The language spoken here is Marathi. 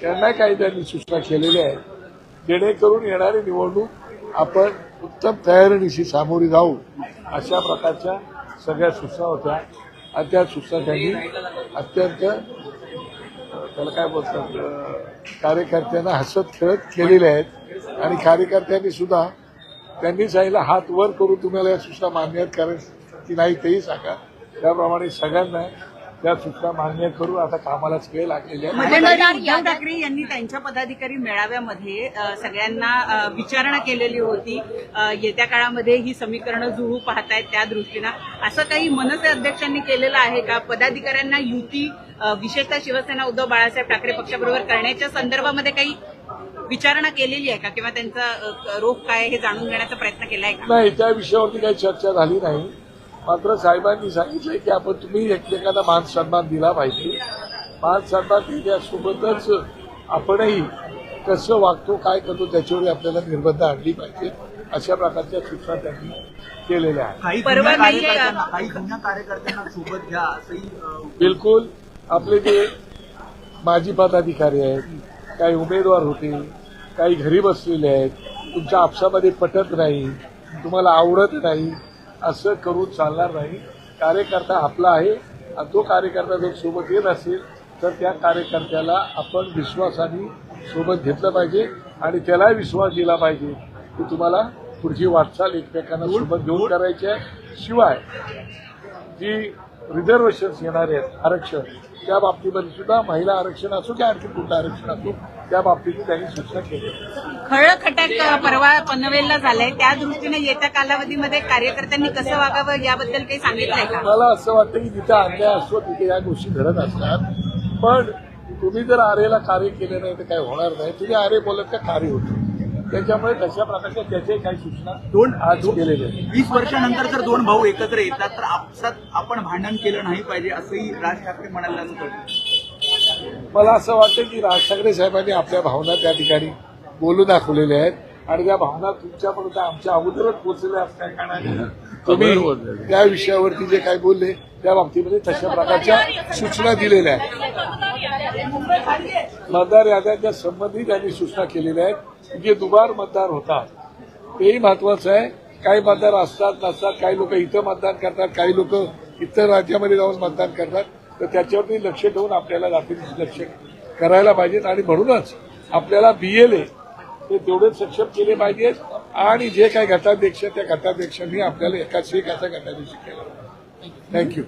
त्यांना काही त्यांनी सूचना केलेल्या आहेत जेणेकरून येणारी निवडणूक आपण उत्तम तयारीनिशी सामोरी जाऊ अशा प्रकारच्या सगळ्या सूचना होत्या. आणि त्या सूचना त्यांनी अत्यंत त्याला काय बोलतात कार्यकर्त्यांना हसत खेळत केलेल्या आहेत. आणि कार्यकर्त्यांनी सुद्धा त्यांनी सांगितलं हात वर करून तुम्हाला या सूचना मान्य आहेत कारण की नाही तेही सांगा. त्याप्रमाणे सगळ्यांना त्या सूचना मान्य करून आता कामालाच वेळ लागलेल्या आहे. उद्धव ठाकरे यांनी त्यांच्या पदाधिकारी मेळाव्यामध्ये सगळ्यांना विचारणा केलेली होती. येत्या काळामध्ये ही समीकरणं जुळू पाहतायत त्या दृष्टीनं. असं काही मनसे अध्यक्षांनी केलेलं आहे का? पदाधिकाऱ्यांना युती विशेषतः शिवसेना उद्धव बाळासाहेब ठाकरे पक्षाबरोबर करण्याच्या संदर्भामध्ये काही विचारणा केलेली आहे का? किंवा त्यांचा रोख काय हे जाणून घेण्याचा प्रयत्न केलाय का? नाही त्या विषयावरती काही चर्चा झाली नाही. मात्र साहेबांनी सांगितलंय की आपण तुम्ही एकमेकांना मान सन्मान दिला पाहिजे. मान सन्मान दिल्यासोबतच आपणही कसं वागतो काय करतो त्याच्यावर आपल्याला निर्बंध आणली पाहिजे. अशा प्रकारच्या सूचना त्यांनी केलेल्या आहेत? कार्यकर्त्यांना सोबत घ्या बिलकुल. आपले जे माजी पदाधिकारी आहेत काही उमेदवार होते काही घरी बसलेले आहेत तुमच्या आपसामध्ये पटत नाही तुम्हाला आवडत नाही असं करून चालणार नाही. कार्यकर्ता आपला आहे आणि तो कार्यकर्ता जर सोबत येत असेल तर त्या कार्यकर्त्याला आपण विश्वासाने सोबत घेतलं पाहिजे आणि त्याला विश्वास दिला पाहिजे की तुम्हाला पुढची वाटचाल एकमेकांना सोबत घेऊन करायची. आहे शिवाय जी रिझर्वेशन्स येणार आहेत आरक्षण त्या बाबतीमध्ये सुद्धा महिला आरक्षण असो की आणखी कुठलं आरक्षण असो त्या बाबतीत त्यांनी सूचना केली. खळं खटाक परवा पनवेलला झालाय. त्या दृष्टीने येत्या कालावधीमध्ये कार्यकर्त्यांनी कसं वागावं याबद्दल काही सांगितलंय का? मला असं वाटतं की जिथे अन्याय असतो तिथे या गोष्टी घडत असतात. पण तुम्ही जर आरेला कार्य केले नाही तर काही होणार नाही. तुम्ही आरे बोलत का कार्य होतं? त्याच्यामुळे तशा प्रकारच्या त्याचे काही सूचना दोन आज केलेल्या आहेत. वीस वर्षानंतर जर दोन भाऊ एकत्र येतात तर आपसात आपण भांडण केलं नाही पाहिजे असंही राज ठाकरे म्हणायला मला असं वाटतं की राज ठाकरे साहेबांनी आपल्या भावना त्या ठिकाणी बोलून दाखवलेल्या आहेत. आणि त्या भावना तुमच्यापर्यंत आमच्या अगोदरच पोहोचलेल्या असल्या कारणाने तुम्ही त्या विषयावरती जे काही बोलले त्या बाबतीमध्ये तशा प्रकारच्या सूचना दिलेल्या आहेत. मतदार याद्यांच्या संबंधी त्यांनी सूचना केलेल्या आहेत जे दुबार मतदार होतात. तेही महत्वाचं आहे. काही मतदार असतात नसतात काही लोक इथं मतदान करतात काही लोक इतर राज्यामध्ये जाऊन मतदान करतात. तर त्याच्यावरती लक्ष ठेवून आपल्याला रात्री लक्ष करायला पाहिजेत. आणि म्हणूनच आपल्याला बीएलए ते तेवढेच सक्षम केले पाहिजेत. आणि जे काही गटाध्यक्ष त्या गटाध्यक्षांनी आपल्याला एकाच एक असा गटाध्यक्ष केला. थँक्यू